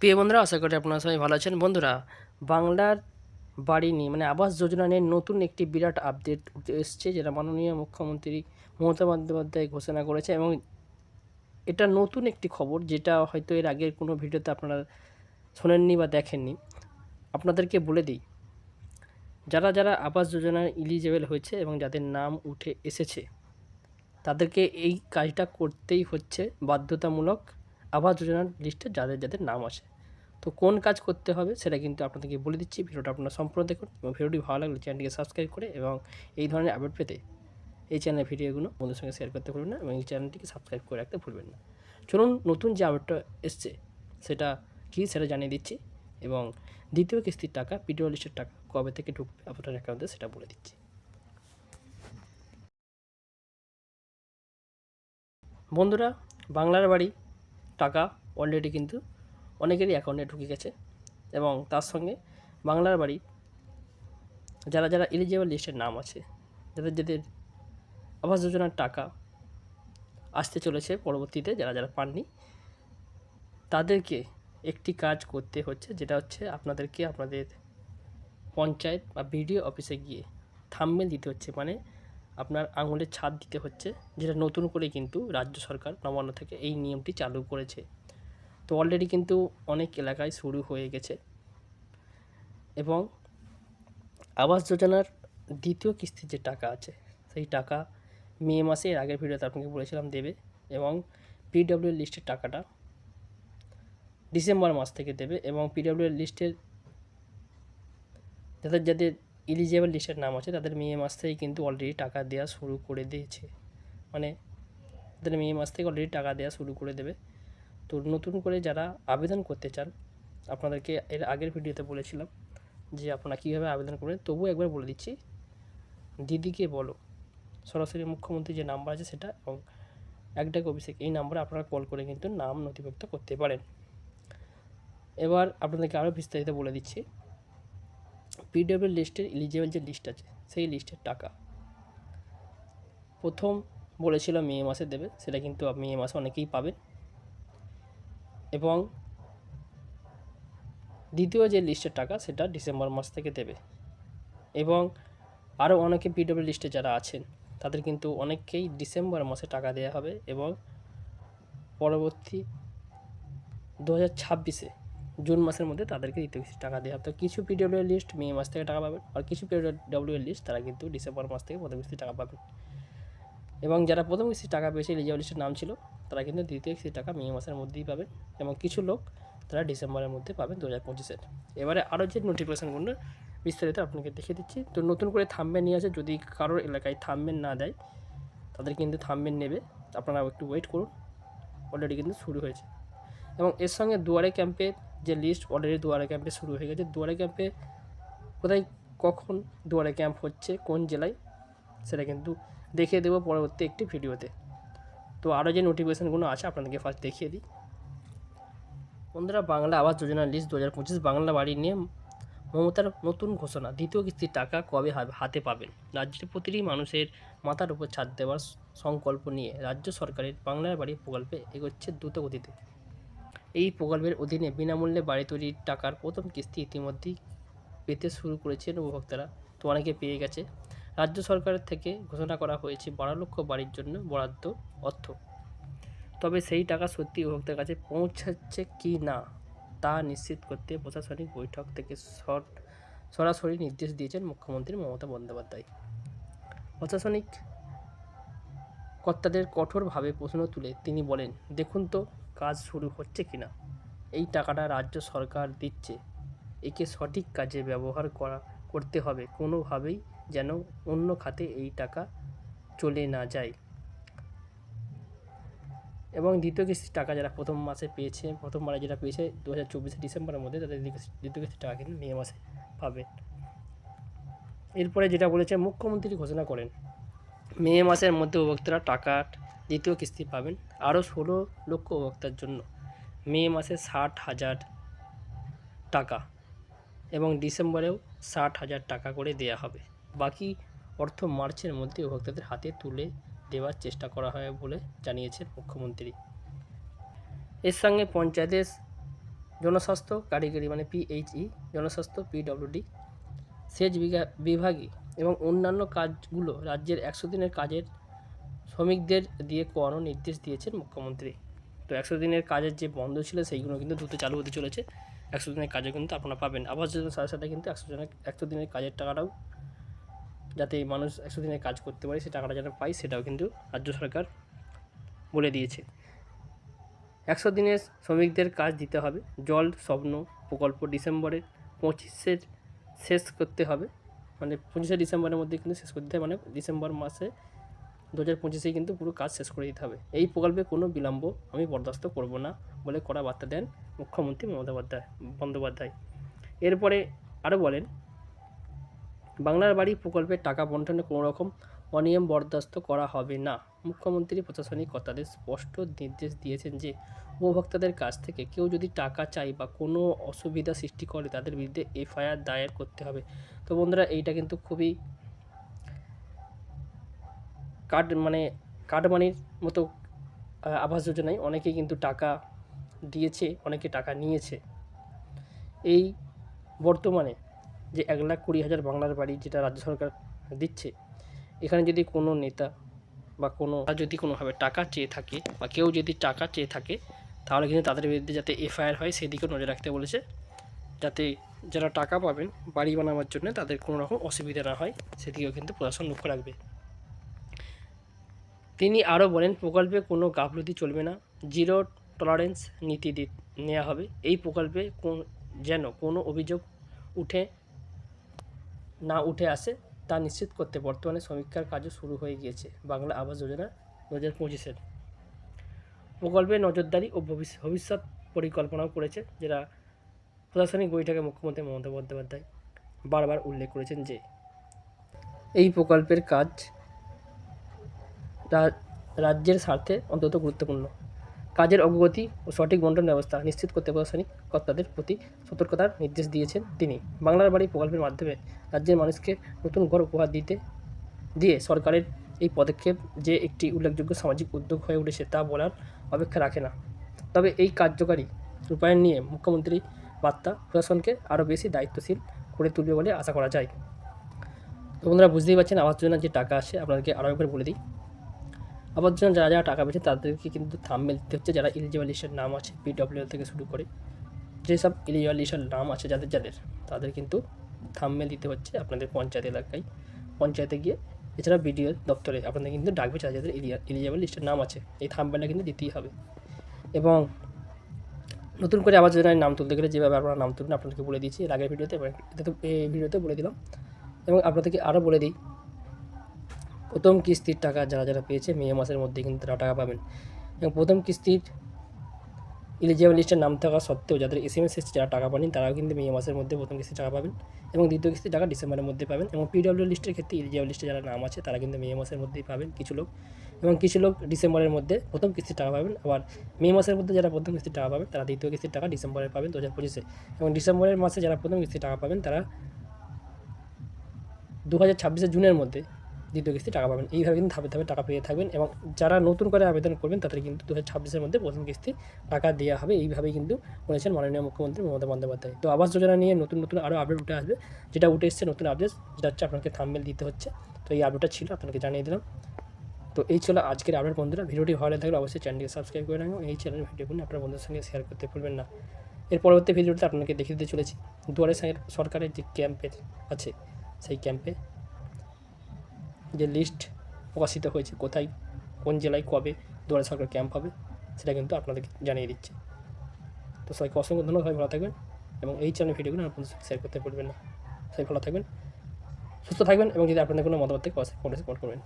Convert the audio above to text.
প্রিয় বন্ধুরা, আশা করি আপনারা সবাই ভালো আছেন। বন্ধুরা, বাংলার বাড়ি নিয়ে মানে আবাস যোজনা নিয়ে নতুন একটি বিরাট আপডেট এসছে, যেটা মাননীয় মুখ্যমন্ত্রী মমতা বন্দ্যোপাধ্যায় ঘোষণা করেছে এবং এটা নতুন একটি খবর, যেটা হয়তো এর আগের কোনো ভিডিওতে আপনারা শোনেননি বা দেখেননি। আপনাদেরকে বলে দিই, যারা যারা আবাস যোজনার ইলিজেবল হয়েছে এবং যাদের নাম উঠে এসেছে, তাদেরকে এই কাজটা করতেই হচ্ছে বাধ্যতামূলক আবাস যোজনার লিস্টে যাদের যাদের নাম আছে। তো কোন কাজ করতে হবে সেটা কিন্তু আপনাদেরকে বলে দিচ্ছি। ভিডিওটা আপনারা সম্পূর্ণ দেখুন এবং ভিডিওটি ভালো লাগলে চ্যানেলটিকে সাবস্ক্রাইব করে এবং এই ধরনের আপডেট পেতে এই চ্যানেলের ভিডিওগুলো বন্ধুর সঙ্গে শেয়ার করতে ভুলবেন না এবং এই চ্যানেলটিকে সাবস্ক্রাইব করে রাখতে ভুলবেন না। চলুন নতুন যে আপডেটটা এসছে সেটা কী সেটা জানিয়ে দিচ্ছি এবং দ্বিতীয় কিস্তির টাকা পিডিও টাকা কবে থেকে ঢুকবে আপনার অ্যাকাউন্টে সেটা বলে দিচ্ছি। বন্ধুরা, বাংলার বাড়ি টাকা অলরেডি কিন্তু অনেকেরই অ্যাকাউন্টে ঢুকে গেছে এবং তার সঙ্গে বাংলার বাড়ি যারা যারা এলিজিবল লিস্টের নাম আছে, যাদের যাদের আবাস যোজনার টাকা আসতে চলেছে পরবর্তীতে, যারা যারা পাননি, তাদেরকে একটি কাজ করতে হচ্ছে, যেটা হচ্ছে আপনাদেরকে আপনাদের পঞ্চায়েত বা বিডিও অফিসে গিয়ে থাম্বেল দিতে হচ্ছে। মানে আপনার আঙুলের ছাদ দিতে হচ্ছে, যেটা নতুন করে কিন্তু রাজ্য সরকার নবান্ন থেকে এই নিয়মটি চালু করেছে। তো অলরেডি কিন্তু অনেক এলাকায় শুরু হয়ে গেছে। এবং আবাস যোজনার দ্বিতীয় কিস্তির যে টাকা আছে, সেই টাকা মে মাসে, এর আগের ভিডিওতে আপনাকে বলেছিলাম দেবে এবং পিডব্লিউ লিস্টের টাকাটা ডিসেম্বর মাস থেকে দেবে এবং পিডব্লিউ লিস্টের যাদের যাদের এলিজিবল লিস্টের নাম আছে, তাদের মে মাস থেকেই কিন্তু অলরেডি টাকা দেওয়া শুরু করে দিয়েছে। মানে তাদের মে মাস থেকে অলরেডি টাকা দেওয়া শুরু করে দেবে। তো নতুন করে যারা আবেদন করতে চান, আপনাদেরকে এর আগের ভিডিওতে বলেছিলাম যে আপনারা কীভাবে আবেদন করবেন। তবুও একবার বলে দিচ্ছি, দিদিকে বলো, সরাসরি মুখ্যমন্ত্রী যে নাম্বার আছে সেটা এবং একটাক অভিষেক, এই নাম্বারে আপনারা কল করে কিন্তু নাম নথিভুক্ত করতে পারেন। এবার আপনাদেরকে আরও বিস্তারিত বলে দিচ্ছি পিডব্লিউ লিস্টের এলিজিবল যে লিস্ট আছে, সেই লিস্টের টাকা। প্রথম বলেছিল মে মাসে দেবে, সেটা কিন্তু মে মাসে অনেকেই পাবেন। এবং দ্বিতীয় যে লিস্টের টাকা, সেটা ডিসেম্বর মাস থেকে দেবে। এবং আরও অনেকে পিডব্লিউ লিস্টে যারা আছেন, তাদের কিন্তু অনেককেই ডিসেম্বর মাসে টাকা দেওয়া হবে এবং পরবর্তী দু হাজার ছাব্বিশে জুন মাসের মধ্যে তাদেরকে দিতে বেশি টাকা দেওয়া হবে তো কিছু পিডব্লিউ লিস্ট মে মাস থেকে টাকা পাবেন, আর কিছু পিডব্লিউ লিস্ট তারা কিন্তু ডিসেম্বর মাস থেকে প্রথম কিস্তি টাকা পাবেন। এবং যারা প্রথম কিস্তি টাকা পেয়েছে এলিজিবল লিস্টের নাম ছিল, তারা কিন্তু দ্বিতীয় কিস্তি টাকা মে মাসের মধ্যেই পাবেন এবং কিছু লোক তারা ডিসেম্বরের মধ্যে পাবেন দু হাজার পঁচিশের। এবারে আরও যে নোটিফিকেশানগুলো বিস্তারিত আপনাকে দেখিয়ে দিচ্ছি। তো নতুন করে থামবেন নিয়ে আসে, যদি কারোর এলাকায় থামবেন না দেয়, তাদের কিন্তু থামবেন নেবে। আপনারা একটু ওয়েট করুন অলরেডি কিন্তু শুরু হয়েছে। এবং এর সঙ্গে দুয়ারে ক্যাম্পের যে লিস্ট অলরেডি দুয়ারে ক্যাম্পে শুরু হয়ে গেছে। দুয়ারে ক্যাম্পে কোথায়, কখন দুয়ারে ক্যাম্প হচ্ছে, কোন জেলায়, সেটা কিন্তু দেখিয়ে দেবো পরবর্তী একটি ভিডিওতে। তো আরও যে নোটিফিকেশানগুলো আছে, আপনাদেরকে ফার্স্ট দেখিয়ে দিই। বন্ধুরা, বাংলা আবাস যোজনার লিস্ট দু হাজার পঁচিশ বাংলা বাড়ি নিয়ে মমতার নতুন ঘোষণা। দ্বিতীয় কিস্তির টাকা কবে হাতে- পাবেন? রাজ্যের প্রতিটি মানুষের মাথার উপর ছাদ দেওয়ার সংকল্প নিয়ে রাজ্য সরকারের বাংলার বাড়ি প্রকল্পে এগোচ্ছে দ্রুত গতিতে এই প্রকল্পের অধীনে বিনামূল্যে বাড়ি তৈরির টাকার প্রথম কিস্তি ইতিমধ্যেই পেতে শুরু করেছেন উপভোক্তারা। তো অনেকে পেয়ে গেছে। রাজ্য সরকারের থেকে ঘোষণা করা হয়েছে বারো লক্ষ বাড়ির জন্য বরাদ্দ অর্থ। তবে সেই টাকা সত্যি উপভোক্তার কাছে পৌঁছাচ্ছে কি না, তা নিশ্চিত করতে প্রশাসনিক বৈঠক থেকে সর- সরাসরি নির্দেশ দিয়েছেন মুখ্যমন্ত্রী মমতা বন্দ্যোপাধ্যায়। প্রশাসনিক কর্তাদের কঠোরভাবে প্রশ্ন তুলে তিনি বলেন, দেখুন তো কাজ শুরু হচ্ছে কি না এই টাকাটা রাজ্য সরকার দিচ্ছে। একে সঠিক কাজে ব্যবহার করা, করতে হবে। কোনোভাবেই যেন অন্য খাতে এই টাকা চলে না যায়। এবং দ্বিতীয় কিস্তির টাকা যারা প্রথম মাসে পেয়েছে, প্রথম প্রথমবারে যেটা পেয়েছে দু হাজার চব্বিশে ডিসেম্বরের মধ্যে, তাদের দ্বিতীয় কিস্তি- কিস্তির টাকা কিন্তু মে মাসে পাবে। এরপরে যেটা বলেছে, মুখ্যমন্ত্রী ঘোষণা করেন, মে মাসের মধ্যে উপভোক্তারা টাকা দ্বিতীয় কিস্তি পাবেন আরও ষোলো লক্ষ উপভোক্তার জন্য। মে মাসে ষাট হাজার টাকা এবং ডিসেম্বরেও ষাট হাজার টাকা করে দেয়া হবে। বাকি অর্থ মার্চের মধ্যে উপভোক্তাদের হাতে তুলে দেওয়ার চেষ্টা করা হয় বলে জানিয়েছেন মুখ্যমন্ত্রী। এর সঙ্গে পঞ্চায়েতের জনস্বাস্থ্য কারিগরি মানে পিএইচই জনস্বাস্থ্য পিডব্লিউডি সেচ বিভাগী এবং অন্যান্য কাজগুলো রাজ্যের একশো দিনের কাজের শ্রমিকদের দিয়ে করানোর নির্দেশ দিয়েছেন মুখ্যমন্ত্রী। তো একশো দিনের কাজের যে বন্ধ ছিল সেইগুলো কিন্তু দ্রুত চালু হতে চলেছে। একশো দিনের কাজে কিন্তু আপনারা পাবেন। আবাস যোজনার সাথে সাথে কিন্তু একশো দিনের একশো দিনের কাজের টাকাটাও যাতে মানুষ একশো দিনের কাজ করতে পারে, সেই টাকাটা যেন পায়, সেটাও কিন্তু রাজ্য সরকার বলে দিয়েছে। একশো দিনের শ্রমিকদের কাজ দিতে হবে, জল, স্বপ্ন প্রকল্প ডিসেম্বরের পঁচিশের শেষ করতে হবে। মানে পঁচিশে ডিসেম্বরের মধ্যে কিন্তু শেষ করতে হবে মানে ডিসেম্বর মাসে দু হাজার পঁচিশেই কিন্তু পুরো কাজ শেষ করে দিতে হবে। এই প্রকল্পে কোনো বিলম্ব আমি বরদাস্ত করব না বলে কড়া বার্তা দেন মুখ্যমন্ত্রী মমতা বন্দ্যোপাধ্যায়। এরপরে আরও বলেন বাংলার বাড়ি প্রকল্পের টাকা বন্টনে কোনো রকম অনিয়ম বরদাস্ত করা হবে না। মুখ্যমন্ত্রী প্রশাসনিক কর্তাদের স্পষ্ট নির্দেশ দিয়েছেন যে, উপভোক্তাদের কাছ থেকে কেউ যদি টাকা চাই বা কোনো অসুবিধা সৃষ্টি করে, তাদের বিরুদ্ধে এফআইআর দায়ের করতে হবে। তো বন্ধুরা, এইটা কিন্তু খুবই কার্ড মানে কার্ড মানির মতো আবাস যোজনায় অনেকেই কিন্তু টাকা দিয়েছে, অনেকে টাকা নিয়েছে। এই বর্তমানে যে এক লাখ কুড়ি হাজার বাংলার বাড়ি যেটা রাজ্য সরকার দিচ্ছে, এখানে যদি কোনো নেতা বা কোনো যদি কোনোভাবে টাকা চেয়ে থাকে বা কেউ যদি টাকা চেয়ে থাকে, তাহলে কিন্তু তাদের বিরুদ্ধে যাতে এফআইআর হয় সেদিকেও নজর রাখতে বলেছে। যাতে যারা টাকা পাবেন বাড়ি বানাবার জন্য তাদের কোনো রকম অসুবিধা না হয়, সেদিকেও কিন্তু প্রশাসন লক্ষ্য রাখবে। তিনি আরও বলেন, প্রকল্পে কোনো গাফলতি চলবে না, জিরো টলারেন্স নীতি নেওয়া হবে। এই প্রকল্পে কোন, যেন কোনো অভিযোগ উঠে না উঠে আসে, তা নিশ্চিত করতে বর্তমানে সমীক্ষার কাজও শুরু হয়ে গিয়েছে। বাংলা আবাস যোজনা দু হাজার পঁচিশের। প্রকল্পে নজরদারি ও ভবিষ্য- ভবিষ্যৎ পরিকল্পনাও করেছে, যেটা প্রশাসনিক বৈঠকে মুখ্যমন্ত্রী মমতা বন্দ্যোপাধ্যায় বারবার উল্লেখ করেছেন যে, এই প্রকল্পের কাজ রাজ্যের স্বার্থে অন্তত গুরুত্বপূর্ণ। কাজের অগ্রগতি ও সঠিক বন্টন ব্যবস্থা নিশ্চিত করতে প্রশাসনিক কর্তাদের প্রতি সতর্কতার নির্দেশ দিয়েছেন তিনি। বাংলার বাড়ি প্রকল্পের মাধ্যমে রাজ্যের মানুষকে নতুন ঘর উপহার দিতে, দিয়ে সরকারের এই পদক্ষেপ যে একটি উল্লেখযোগ্য সামাজিক উদ্যোগ হয়ে উঠেছে তা বলার অপেক্ষা রাখে না। তবে এই কার্যকারী রূপায়ণ নিয়ে মুখ্যমন্ত্রী বার্তা প্রশাসনকে আরও বেশি দায়িত্বশীল করে তুলবে বলে আশা করা যায়। তো বন্ধুরা, বুঝতেই পারছেন আবাস যোজনার যে টাকা আসে, আপনাদেরকে আরও একবার বলে দিই। যোজনা যারা যারা টাকা পেয়েছে তাদেরকে কিন্তু থাম্বেল দিতে হচ্ছে, যারা এলিজিবল নাম আছে পিডব্লিউ থেকে শুরু করে যেসব এলিজিবল নাম আছে যাদের যাদের, তাদের কিন্তু থাম্বেল দিতে হচ্ছে আপনাদের পঞ্চায়েত এলাকায়। পঞ্চায়েতে গিয়ে এছাড়া বিডিও দপ্তরে আপনাদের কিন্তু ডাকবে যারা যাদের এলিজিবল লিস্টের নাম আছে, এই থাম্বেলটা কিন্তু দিতেই হবে। এবং নতুন করে আবার যোজনায় নাম তুলতে গেলে যেভাবে আপনারা নাম তুলবেন আপনাদেরকে বলে দিয়েছি, এর আগের ভিডিওতে এটাতে এই ভিডিওতে বলে দিলাম। এবং আপনাদেরকে আরও বলে দিই প্রথম কিস্তির টাকা যারা যারা পেয়েছে মে মাসের মধ্যে কিন্তু তারা টাকা পাবেন। এবং প্রথম কিস্তির ইলিজিবল লিস্টের নাম থাকা সত্ত্বেও যাদের এস এম এস এসছে, যারা টাকা পাননি, তারাও কিন্তু মে মাসের মধ্যে প্রথম কিস্তির টাকা পাবেন এবং দ্বিতীয় কিস্তির টাকা ডিসেম্বরের মধ্যে পাবেন। এবং পিডব্লিউ লিস্টের ক্ষেত্রে ইলিজিবল লিস্টে যারা নাম আছে, তারা কিন্তু মে মাসের মধ্যেই পাবেন কিছু লোক। এবং কিছু লোক ডিসেম্বরের মধ্যে প্রথম কিস্তির টাকা পাবেন, আবার মে মাসের মধ্যে যারা প্রথম কিস্তির টাকা পাবেন, তারা দ্বিতীয় কিস্তির টাকা ডিসেম্বরে পাবেন দু হাজার পঁচিশে। এবং ডিসেম্বরের মাসে যারা প্রথম কিস্তির টাকা পাবেন, তারা দু হাজার ছাব্বিশে জুনের মধ্যে দ্বিতীয় কিস্তি টাকা পাবেন। এইভাবে কিন্তু ধাপে ধাপে টাকা পেয়ে থাকবেন এবং যারা নতুন করে আবেদন করবেন, তাদের কিন্তু দু হাজার মধ্যে প্রথম কিস্তি টাকা দেওয়া হবে। এইভাবেই কিন্তু বলেছেন মাননীয় মুখ্যমন্ত্রী মমতা বন্দ্যোপাধ্যায়। তো আবাস যোজনা নিয়ে নতুন নতুন আরও আপডেট উঠে আসবে। যেটা উঠে এসছে, নতুন আপডেট যেটা হচ্ছে আপনাকে থাম্বেল দিতে হচ্ছে। তো এই আপডেটটা ছিল, আপনাকে জানিয়ে দিলাম। তো এই ছিল আজকের আপডেট বন্ধুরা। ভিডিওটি ভালো লাগলে অবশ্যই চ্যানেলকে সাবস্ক্রাইব করে রাখুন এই চ্যানেল ভিডিওগুলো আপনার বন্ধুদের সঙ্গে শেয়ার করতে ভুলবেন না। এর পরবর্তী ভিডিওতে আপনাকে দেখিয়ে দিতে চলেছি। দুয়ারে সর- সরকারের যে ক্যাম্পের আছে, সেই ক্যাম্পে যে লিস্ট প্রকাশিত হয়েছে কোথায়, কোন জেলায় কবে দুয়ারে সরকার ক্যাম্প হবে, সেটা কিন্তু আপনাদেরকে জানিয়ে দিচ্ছে। তো সবাইকে অসংখ্য ধন্যবাদ, সবাই ভালো থাকবেন এবং এই চ্যানেল ভিডিওগুলো আপনাদের শেয়ার করতে পারবেন না। সবাই ভালো থাকবেন, সুস্থ থাকবেন এবং যদি আপনাদের কোনো মতামত থেকে কমেন্টে কমেন্ট করবেন।